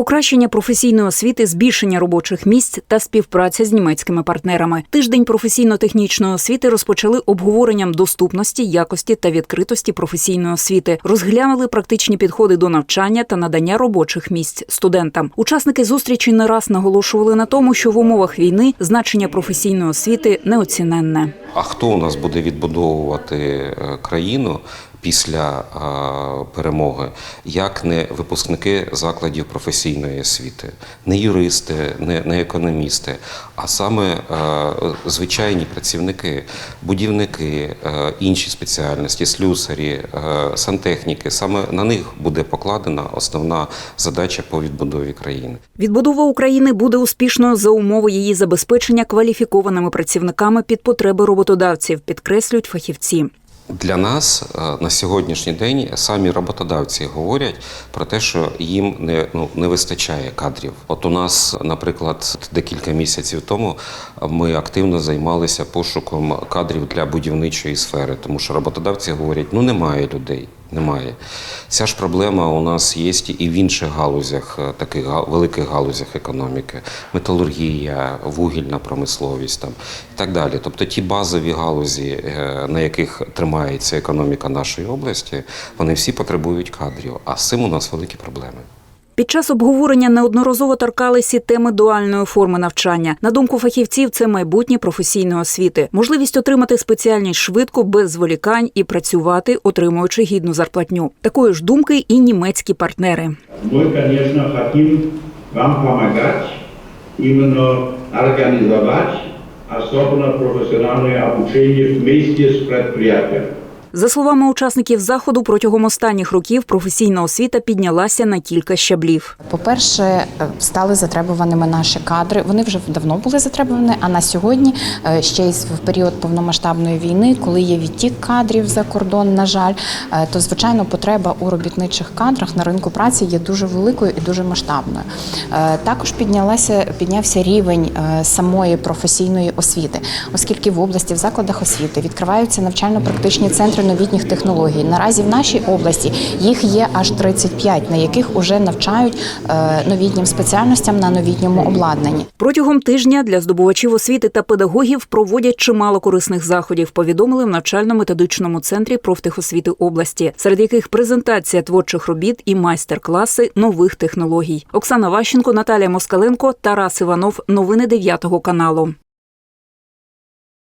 Покращення професійної освіти, збільшення робочих місць та співпраця з німецькими партнерами. Тиждень професійно-технічної освіти розпочали обговоренням доступності, якості та відкритості професійної освіти. Розглянули практичні підходи до навчання та надання робочих місць студентам. Учасники зустрічі не раз наголошували на тому, що в умовах війни значення професійної освіти неоціненне. А хто у нас буде відбудовувати е, країну після перемоги, як не випускники закладів професійної освіти, не юристи, не, не економісти, а саме звичайні працівники, будівники, інші спеціальності, слюсарі, сантехніки. Саме на них буде покладена основна задача по відбудові країни. Відбудова України буде успішною за умови її забезпечення кваліфікованими працівниками під потреби роботодавців, підкреслюють фахівці. Для нас е, на сьогоднішній день самі роботодавці говорять про те, що їм не, ну, не вистачає кадрів. От у нас, наприклад, декілька місяців тому ми активно займалися пошуком кадрів для будівничої сфери, тому що роботодавці говорять, ну немає людей. Немає. Ця ж проблема у нас є і в інших галузях, е, таких великих галузях економіки, металургія, вугільна промисловість там, і так далі. Тобто ті базові галузі, е, на яких тримається економіка нашої області, вони всі потребують кадрів. А з цим у нас великі проблеми. Під час обговорення неодноразово торкалися теми дуальної форми навчання. На думку фахівців, це майбутнє професійної освіти, можливість отримати спеціальність швидко, без зволікань і працювати, отримуючи гідну зарплатню. Такої ж думки і німецькі партнери. Мы, конечно, хотим вам помогать, именно организовать особенно профессиональное обучение вместе с предприятием. За словами учасників заходу, протягом останніх років професійна освіта піднялася на кілька щаблів. По-перше, е, стали затребуваними наші кадри. Вони вже давно були затребувані, а на сьогодні, е, ще й в період повномасштабної війни, коли є відтік кадрів за кордон, на жаль, е, то звичайно потреба у робітничих кадрах на ринку праці є дуже великою і дуже масштабною. Також піднялася піднявся рівень самої професійної освіти, оскільки в області в закладах освіти відкриваються навчально-практичні центри новітніх технологій. Наразі в нашій області їх є аж 35, на яких уже навчають е, новітнім спеціальностям на новітньому обладнанні. Протягом тижня для здобувачів освіти та педагогів проводять чимало корисних заходів. Повідомили в навчально-методичному центрі профтехосвіти області, серед яких презентація творчих робіт і майстер-класи нових технологій. Оксана Ващенко, Наталія Москаленко, Тарас Іванов. Новини 9 каналу.